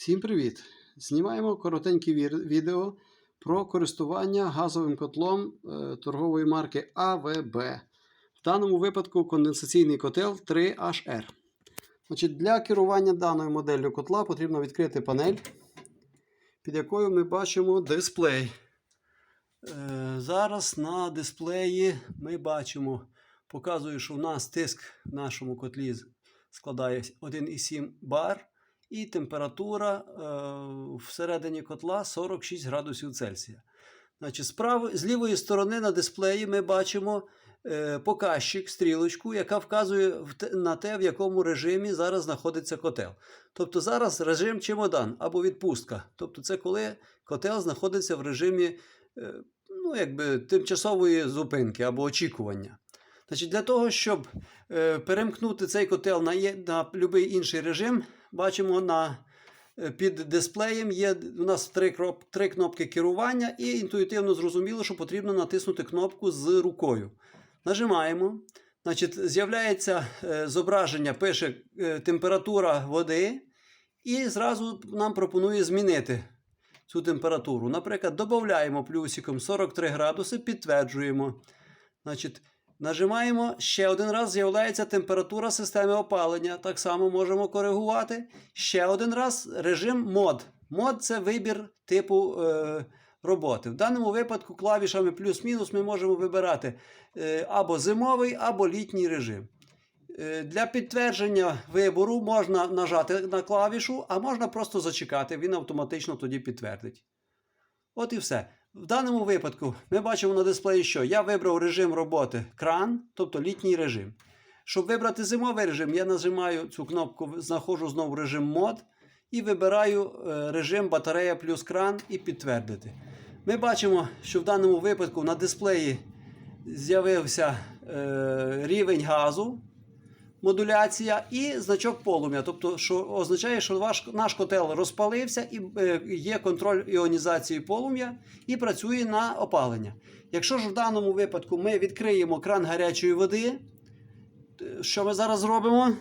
Всім привіт! Знімаємо коротеньке відео про користування газовим котлом е, торгової марки АВБ. В даному випадку конденсаційний котел 3HR. Значить, для керування даною моделлю котла потрібно відкрити панель, під якою ми бачимо дисплей. Е, Зараз на дисплеї ми бачимо, показує, що в нас тиск в нашому котлі складає 1,7 бар. І температура е, всередині котла 46 градусів Цельсія. Значить, з, право- з лівої сторони на дисплеї ми бачимо е, показчик, стрілочку, яка вказує на те, в якому режимі зараз знаходиться котел. Тобто зараз режим чемодан або відпустка. Тобто це коли котел знаходиться в режимі е, ну, якби, тимчасової зупинки або очікування. Значить, для того, щоб е, перемкнути цей котел на, на будь-який інший режим, бачимо на, е, під дисплеєм є у нас три, кроп, три кнопки керування, і інтуїтивно зрозуміло, що потрібно натиснути кнопку з рукою. Нажимаємо. Значить, з'являється е, зображення, пише е, температура води, і зразу нам пропонує змінити цю температуру. Наприклад, додаємо плюсиком 43 градуси, підтверджуємо. Значить, Нажимаємо ще один раз, з'являється температура системи опалення. Так само можемо коригувати. Ще один раз режим мод. Мод це вибір типу е, роботи. В даному випадку клавішами плюс-мінус ми можемо вибирати е, або зимовий, або літній режим. Е, Для підтвердження вибору можна нажати на клавішу, а можна просто зачекати. Він автоматично тоді підтвердить. От і все. В даному випадку ми бачимо на дисплеї, що я вибрав режим роботи кран, тобто літній режим. Щоб вибрати зимовий режим, я нажимаю цю кнопку, знаходжу знову режим мод і вибираю е, режим батарея плюс кран і підтвердити. Ми бачимо, що в даному випадку на дисплеї з'явився е, рівень газу, модуляція і значок полум'я. Тобто, що означає, що ваш, наш котел розпалився і е, є контроль іонізації полум'я і працює на опалення. Якщо ж в даному випадку ми відкриємо кран гарячої води, що ми зараз зробимо?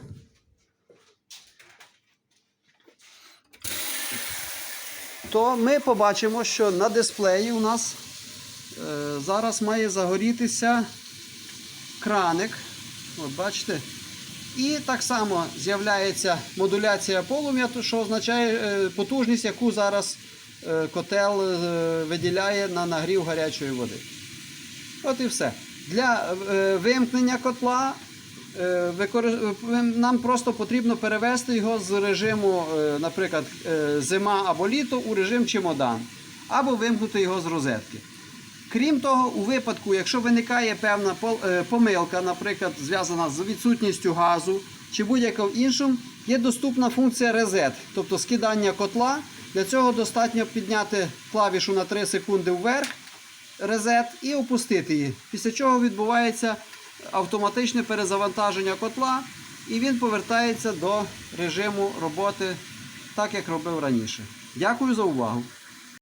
То ми побачимо, що на дисплеї у нас е, зараз має загорітися краник. От бачите? І так само з'являється модуляція полум'я, що означає е, потужність, яку зараз е, котел е, виділяє на нагрів гарячої води. От і все. Для вимкнення котла нам просто потрібно перевести його з режиму, наприклад, зима або літо у режим чемодан, або вимкнути його з розетки. Крім того, у випадку, якщо виникає певна е, помилка, наприклад, зв'язана з відсутністю газу чи будь-яким іншим, є доступна функція Reset, тобто скидання котла. Для цього достатньо підняти клавішу на 3 секунди вверх, Reset, і опустити її. Після чого відбувається автоматичне перезавантаження котла, і він повертається до режиму роботи так, як робив раніше. Дякую за увагу!